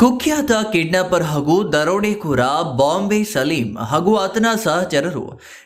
ಕುಖ್ಯಾತ ಕಿಡ್ನಾಪರ್ ಹಾಗೂ ದರೋಡೆಕೋರ ಬಾಂಬೆ ಸಲೀಂ ಹಾಗೂ ಆತನ ಸಹಚರರು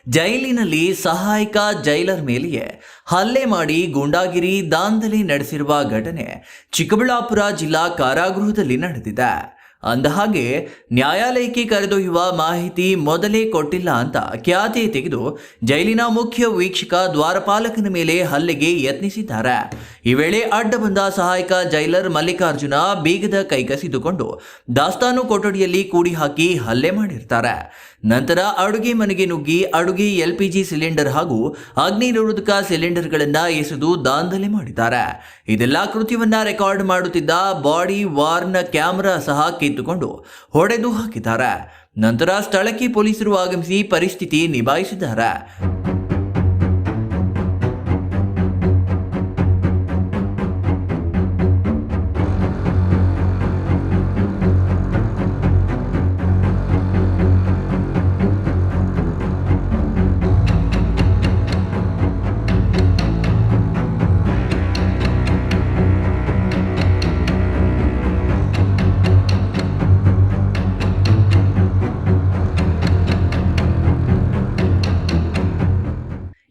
ಜೈಲಿನಲ್ಲಿ ಸಹಾಯಕ ಜೈಲರ್ ಮೇಲೆಯೇ ಹಲ್ಲೆ ಮಾಡಿ ಗೂಂಡಾಗಿರಿ ದಾಂಧಲೆ ನಡೆಸಿರುವ ಘಟನೆ ಚಿಕ್ಕಬಳ್ಳಾಪುರ ಜಿಲ್ಲಾ ಕಾರಾಗೃಹದಲ್ಲಿ ನಡೆದಿದೆ. ಅಂದಹಾಗೆ ನ್ಯಾಯಾಲಯಕ್ಕೆ ಕರೆದೊಯ್ಯುವ ಮಾಹಿತಿ ಮೊದಲೇ ಕೊಟ್ಟಿಲ್ಲ ಅಂತ ಖ್ಯಾತಿ ತೆಗೆದು ಜೈಲಿನ ಮುಖ್ಯ ವೀಕ್ಷಕ ದ್ವಾರಪಾಲಕನ ಮೇಲೆ ಹಲ್ಲೆಗೆ ಯತ್ನಿಸಿದ್ದಾರೆ. ಈ ವೇಳೆ ಅಡ್ಡ ಬಂದ ಸಹಾಯಕ ಜೈಲರ್ ಮಲ್ಲಿಕಾರ್ಜುನ ಬೀಗದ ಕೈ ಕಸಿದುಕೊಂಡು ದಾಸ್ತಾನು ಕೊಠಡಿಯಲ್ಲಿ ಕೂಡಿ ಹಾಕಿ ಹಲ್ಲೆ ಮಾಡಿರ್ತಾರೆ. ನಂತರ ಅಡುಗೆ ಮನೆಗೆ ನುಗ್ಗಿ ಅಡುಗೆ ಎಲ್ಪಿಜಿ ಸಿಲಿಂಡರ್ ಹಾಗೂ ಅಗ್ನಿ ನಿರೋಧಕ ಸಿಲಿಂಡರ್ಗಳನ್ನ ಎಸೆದು ದಾಂಧಲೆ ಮಾಡಿದ್ದಾರೆ. ಇದೆಲ್ಲ ಕೃತ್ಯವನ್ನ ರೆಕಾರ್ಡ್ ಮಾಡುತ್ತಿದ್ದ ಬಾಡಿ ವಾರ್ನ ಕ್ಯಾಮೆರಾ ಸಹ ಕಿತ್ತುಕೊಂಡು ಹೊಡೆದು ಹಾಕಿದ್ದಾರೆ. ನಂತರ ಸ್ಥಳಕ್ಕೆ ಪೊಲೀಸರು ಆಗಮಿಸಿ ಪರಿಸ್ಥಿತಿ ನಿಭಾಯಿಸಿದ್ದಾರೆ.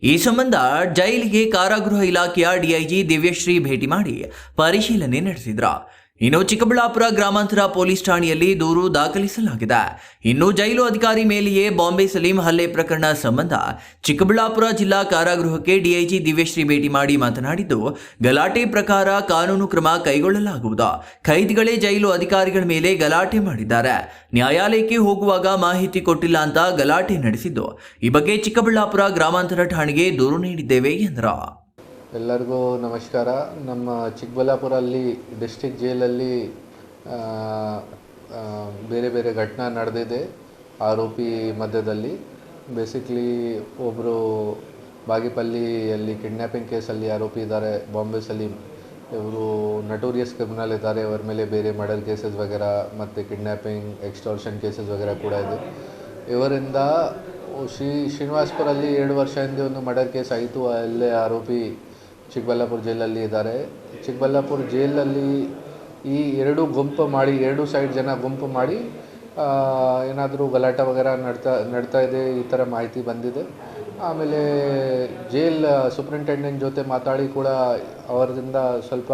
ಈ ಸಂಬಂಧ ಜೈಲಿಗೆ ಕಾರಾಗೃಹ ಇಲಾಖೆಯ ಡಿಐಜಿ ದಿವ್ಯಶ್ರೀ ಭೇಟಿ ಮಾಡಿ ಪರಿಶೀಲನೆ ನಡೆಸಿದ್ರ. ಇನ್ನು ಚಿಕ್ಕಬಳ್ಳಾಪುರ ಗ್ರಾಮಾಂತರ ಪೊಲೀಸ್ ಠಾಣೆಯಲ್ಲಿ ದೂರು ದಾಖಲಿಸಲಾಗಿದೆ. ಇನ್ನು ಜೈಲು ಅಧಿಕಾರಿ ಮೇಲೆಯೇ ಬಾಂಬೆ ಸಲೀಂ ಹಲ್ಲೆ ಪ್ರಕರಣ ಸಂಬಂಧ ಚಿಕ್ಕಬಳ್ಳಾಪುರ ಜಿಲ್ಲಾ ಕಾರಾಗೃಹಕ್ಕೆ ಡಿಐಜಿ ದಿವ್ಯಶ್ರೀ ಭೇಟಿ ಮಾಡಿ ಮಾತನಾಡಿದ್ದು, ಗಲಾಟೆ ಪ್ರಕಾರ ಕಾನೂನು ಕ್ರಮ ಕೈಗೊಳ್ಳಲಾಗುವುದು. ಖೈದಿಗಳೇ ಜೈಲು ಅಧಿಕಾರಿಗಳ ಮೇಲೆ ಗಲಾಟೆ ಮಾಡಿದ್ದಾರೆ. ನ್ಯಾಯಾಲಯಕ್ಕೆ ಹೋಗುವಾಗ ಮಾಹಿತಿ ಕೊಟ್ಟಿಲ್ಲ ಅಂತ ಗಲಾಟೆ ನಡೆಸಿದ್ದು. ಈ ಬಗ್ಗೆ ಚಿಕ್ಕಬಳ್ಳಾಪುರ ಗ್ರಾಮಾಂತರ ಠಾಣೆಗೆ ದೂರು ನೀಡಿದ್ದೇವೆ ಎಂದರು. ಎಲ್ಲರಿಗೂ ನಮಸ್ಕಾರ. ನಮ್ಮ ಚಿಕ್ಕಬಳ್ಳಾಪುರಲ್ಲಿ ಡಿಸ್ಟಿಕ್ ಜೈಲಲ್ಲಿ ಬೇರೆ ಬೇರೆ ಘಟನೆ ನಡೆದಿದೆ ಆರೋಪಿ ಮಧ್ಯದಲ್ಲಿ. ಬೇಸಿಕ್ಲಿ ಒಬ್ಬರು ಬಾಗೇಪಲ್ಲಿಯಲ್ಲಿ ಕಿಡ್ನ್ಯಾಪಿಂಗ್ ಕೇಸಲ್ಲಿ ಆರೋಪಿ ಇದ್ದಾರೆ. ಬಾಂಬೆ ಸಲೀಂ ಇವರು ನಟೋರಿಯಸ್ ಕ್ರಿಮಿನಲ್ ಇದ್ದಾರೆ. ಅವರ ಮೇಲೆ ಬೇರೆ ಮರ್ಡರ್ ಕೇಸಸ್ ವಗೇರ ಮತ್ತು ಕಿಡ್ನ್ಯಾಪಿಂಗ್ ಎಕ್ಸ್ಟಾರ್ಷನ್ ಕೇಸಸ್ ವಗೇರ ಕೂಡ ಇದೆ. ಇವರಿಂದ ಶ್ರೀ ಶ್ರೀನಿವಾಸ್ಪುರಲ್ಲಿ ಎರಡು ವರ್ಷ ಹಿಂದೆ ಒಂದು ಮರ್ಡರ್ ಕೇಸ್ ಆಯಿತು. ಅಲ್ಲೇ ಆರೋಪಿ ಚಿಕ್ಕಬಳ್ಳಾಪುರ ಜೈಲಲ್ಲಿ ಇದ್ದಾರೆ. ಚಿಕ್ಕಬಳ್ಳಾಪುರ ಜೈಲಲ್ಲಿ ಈ ಎರಡು ಗುಂಪು ಮಾಡಿ, ಎರಡು ಸೈಡ್ ಜನ ಗುಂಪು ಮಾಡಿ ಏನಾದರೂ ಗಲಾಟೆ ವಗೇರ ನಡ್ತಾ ನಡ್ತಾ ಇದೆ, ಈ ಥರ ಮಾಹಿತಿ ಬಂದಿದೆ. ಆಮೇಲೆ ಜೈಲ್ ಸೂಪ್ರಿಂಟೆಂಡೆಂಟ್ ಜೊತೆ ಮಾತಾಡಿ ಕೂಡ ಅವರಿಂದ ಸ್ವಲ್ಪ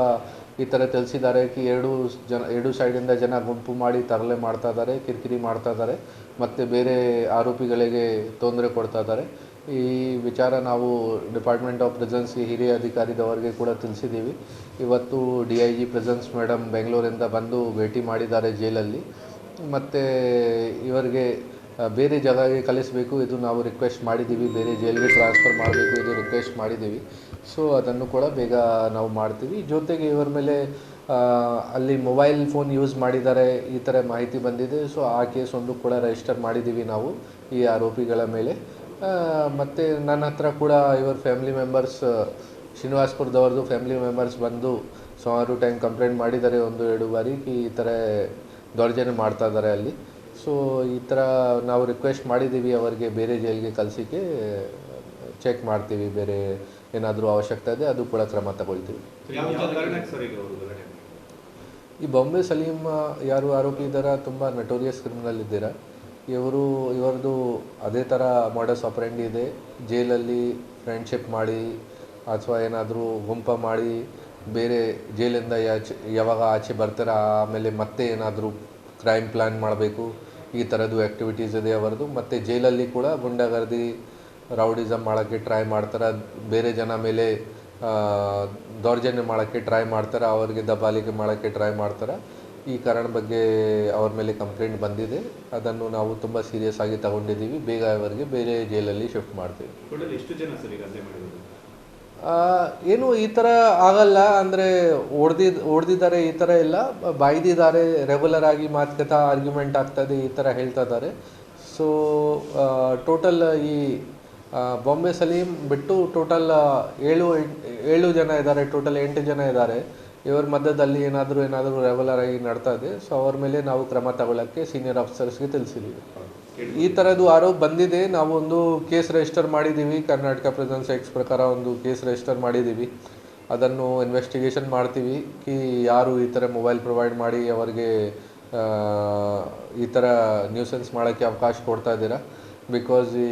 ಈ ಥರ ತಿಳಿಸಿದ್ದಾರೆ ಕಿ, ಎರಡು ಜನ, ಎರಡು ಸೈಡಿಂದ ಜನ ಗುಂಪು ಮಾಡಿ ತರಲೆ ಮಾಡ್ತಾ ಇದ್ದಾರೆ, ಕಿರಿಕಿರಿ ಮಾಡ್ತಾ ಇದ್ದಾರೆ. ಮತ್ತು ಬೇರೆ ಆರೋಪಿಗಳಿಗೆ ತೊಂದರೆ ಕೊಡ್ತಾ ಇದ್ದಾರೆ. ಈ ವಿಚಾರ ನಾವು ಡಿಪಾರ್ಟ್ಮೆಂಟ್ ಆಫ್ ಪ್ರೆಸೆನ್ಸ್ ಹಿರಿಯ ಅಧಿಕಾರಿದವರಿಗೆ ಕೂಡ ತಿಳಿಸಿದ್ದೀವಿ. ಇವತ್ತು D I G prisons madam ಬೆಂಗಳೂರಿಂದ ಬಂದು ಭೇಟಿ ಮಾಡಿದ್ದಾರೆ ಜೈಲಲ್ಲಿ. ಮತ್ತು ಇವರಿಗೆ ಬೇರೆ ಜಾಗಕ್ಕೆ ಕಲಿಸಬೇಕು ಇದು ನಾವು ರಿಕ್ವೆಸ್ಟ್ ಮಾಡಿದ್ದೀವಿ. ಬೇರೆ ಜೈಲಿಗೆ ಟ್ರಾನ್ಸ್ಫರ್ ಮಾಡಬೇಕು, ಇದು ರಿಕ್ವೆಸ್ಟ್ ಮಾಡಿದ್ದೀವಿ. ಸೊ ಅದನ್ನು ಕೂಡ ಬೇಗ ನಾವು ಮಾಡ್ತೀವಿ. ಜೊತೆಗೆ ಇವರ ಮೇಲೆ ಅಲ್ಲಿ ಮೊಬೈಲ್ ಫೋನ್ ಯೂಸ್ ಮಾಡಿದ್ದಾರೆ, ಈ ಥರ ಮಾಹಿತಿ ಬಂದಿದೆ. ಸೊ ಆ ಕೇಸ್ ಒಂದು ಕೂಡ ರಿಜಿಸ್ಟರ್ ಮಾಡಿದ್ದೀವಿ ನಾವು, ಈ ಆರೋಪಿಗಳ ಮೇಲೆ. ಮತ್ತು ನನ್ನ ಹತ್ರ ಕೂಡ ಇವರ ಫ್ಯಾಮಿಲಿ ಮೆಂಬರ್ಸ್ ಶ್ರೀನಿವಾಸ್ಪುರದವ್ರದ್ದು ಫ್ಯಾಮಿಲಿ ಮೆಂಬರ್ಸ್ ಬಂದು ಸುಮಾರು ಟೈಮ್ ಕಂಪ್ಲೇಂಟ್ ಮಾಡಿದ್ದಾರೆ ಒಂದು ಎರಡು ಬಾರಿ ಈ ಥರ ದೌರ್ಜನ್ಯ ಮಾಡ್ತಾ ಇದ್ದಾರೆ ಅಲ್ಲಿ. ಸೊ ಈ ಥರ ನಾವು ರಿಕ್ವೆಸ್ಟ್ ಮಾಡಿದ್ದೀವಿ ಅವರಿಗೆ ಬೇರೆ ಜೈಲಿಗೆ ಕಳಿಸಿಕ್ಕೆ ಚೆಕ್ ಮಾಡ್ತೀವಿ ಬೇರೆ ಏನಾದರೂ ಅವಶ್ಯಕತೆ ಇದೆ ಅದು ಕೂಡ ಕ್ರಮ ತಗೊಳ್ತೀವಿ. ಈ ಬಾಂಬೆ ಸಲೀಂ ಯಾರು ಆರೋಪಿ ಇದ್ದಾರ ತುಂಬ ನಟೋರಿಯಸ್ ಕ್ರಿಮಿನಲ್ ಇದ್ದೀರಾ? ಇವರು, ಇವರದು ಅದೇ ಥರ ಮಾಡಸ್ ಆಪರೆಂಡಿ ಇದೆ. ಜೈಲಲ್ಲಿ ಫ್ರೆಂಡ್ಶಿಪ್ ಮಾಡಿ, ಅಥವಾ ಏನಾದರೂ ಗುಂಪ ಮಾಡಿ, ಬೇರೆ ಜೈಲಿಂದ ಯಾಚೆ, ಯಾವಾಗ ಆಚೆ ಬರ್ತಾರೆ, ಆಮೇಲೆ ಮತ್ತೆ ಏನಾದರೂ ಕ್ರೈಮ್ ಪ್ಲ್ಯಾನ್ ಮಾಡಬೇಕು, ಈ ಥರದ್ದು ಆ್ಯಕ್ಟಿವಿಟೀಸ್ ಇದೆ ಅವರದು. ಮತ್ತು ಜೈಲಲ್ಲಿ ಕೂಡ ಗುಂಡಾಗರ್ದಿ ರೌಡಿಸಮ್ ಮಾಡೋಕ್ಕೆ ಟ್ರೈ ಮಾಡ್ತಾರೆ. ಬೇರೆ ಜನ ಮೇಲೆ ದೌರ್ಜನ್ಯ ಮಾಡೋಕ್ಕೆ ಟ್ರೈ ಮಾಡ್ತಾರೆ. ಅವರಿಗೆ ದಬ್ಬಾಲಿಕೆ ಮಾಡೋಕ್ಕೆ ಟ್ರೈ ಮಾಡ್ತಾರೆ. ಈ ಕಾರಣ ಬಗ್ಗೆ ಅವ್ರ ಮೇಲೆ ಕಂಪ್ಲೇಂಟ್ ಬಂದಿದೆ. ಅದನ್ನು ನಾವು ತುಂಬ ಸೀರಿಯಸ್ ಆಗಿ ತಗೊಂಡಿದ್ದೀವಿ. ಬೇಗ ಅವರಿಗೆ ಬೇರೆ ಜೈಲಲ್ಲಿ ಶಿಫ್ಟ್ ಮಾಡ್ತೀವಿ. ಏನು ಈ ಥರ ಆಗಲ್ಲ. ಅಂದರೆ ಹೊಡೆದಿದ್ ಹೊಡೆದಿದ್ದಾರೆ ಈ ಥರ ಇಲ್ಲ ಬಾಯ್ದಿದ್ದಾರೆ. ರೆಗ್ಯುಲರ್ ಆಗಿ ಮಾತುಕತೆ ಆರ್ಗ್ಯುಮೆಂಟ್ ಆಗ್ತದೆ ಈ ಥರ ಹೇಳ್ತಾ ಇದ್ದಾರೆ. ಸೊ ಟೋಟಲ್ ಈ ಬಾಂಬೆ ಸಲೀಂ ಬಿಟ್ಟು ಟೋಟಲ್ ಏಳು ಏಳು ಜನ ಇದ್ದಾರೆ. ಟೋಟಲ್ ಎಂಟು ಜನ ಇದ್ದಾರೆ. ಇವರ ಮಧ್ಯದಲ್ಲಿ ಏನಾದರೂ ಏನಾದರೂ ರೆಗ್ಯುಲರ್ ಆಗಿ ನಡ್ತಾ ಇದೆ. ಸೊ ಅವ್ರ ಮೇಲೆ ನಾವು ಕ್ರಮ ತಗೊಳ್ಳೋಕ್ಕೆ ಸೀನಿಯರ್ ಆಫೀಸರ್ಸ್ಗೆ ತಿಳಿಸಿದ್ದೀವಿ ಈ ಥರದ್ದು ಆರೋಪ ಬಂದಿದೆ. ನಾವು ಒಂದು ಕೇಸ್ ರಿಜಿಸ್ಟರ್ ಮಾಡಿದ್ದೀವಿ ಕರ್ನಾಟಕ ಪ್ರೆಸೆನ್ಸ್ ಎಕ್ಸ್ ಪ್ರಕಾರ ಒಂದು ಕೇಸ್ ರಿಜಿಸ್ಟರ್ ಮಾಡಿದ್ದೀವಿ ಅದನ್ನು ಇನ್ವೆಸ್ಟಿಗೇಷನ್ ಮಾಡ್ತೀವಿ. ಕಿ ಯಾರು ಈ ಥರ ಮೊಬೈಲ್ ಪ್ರೊವೈಡ್ ಮಾಡಿ, ಅವರಿಗೆ ಈ ಥರ ನ್ಯೂಸೆನ್ಸ್ ಮಾಡೋಕ್ಕೆ ಅವಕಾಶ ಕೊಡ್ತಾ ಇದ್ದೀರಾ? ಬಿಕಾಸ್ ಈ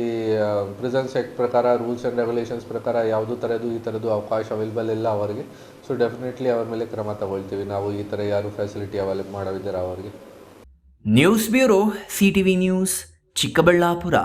ಪ್ರಿಸನ್ಸ್ ಆ್ಯಕ್ಟ್ ಪ್ರಕಾರ ರೂಲ್ಸ್ ಆ್ಯಂಡ್ ರೆಗ್ಯುಲೇಷನ್ಸ್ ಪ್ರಕಾರ ಯಾವುದೂ ಥರದ್ದು ಈ ಥರದ್ದು ಅವಕಾಶ ಅವೈಲೇಬಲ್ ಇಲ್ಲ ಅವರಿಗೆ. ಸೊ ಡೆಫಿನೆಟ್ಲಿ ಅವ್ರ ಮೇಲೆ ಕ್ರಮ ತಗೊಳ್ತೀವಿ. ನಾವು ಈ ಥರ ಯಾರು ಫೆಸಿಲಿಟಿ ಅವೈಲೇಬ್ ಮಾಡೋದಿದ್ದಾರೆ ಅವರಿಗೆ. News bureau C T V news Chikkaballapur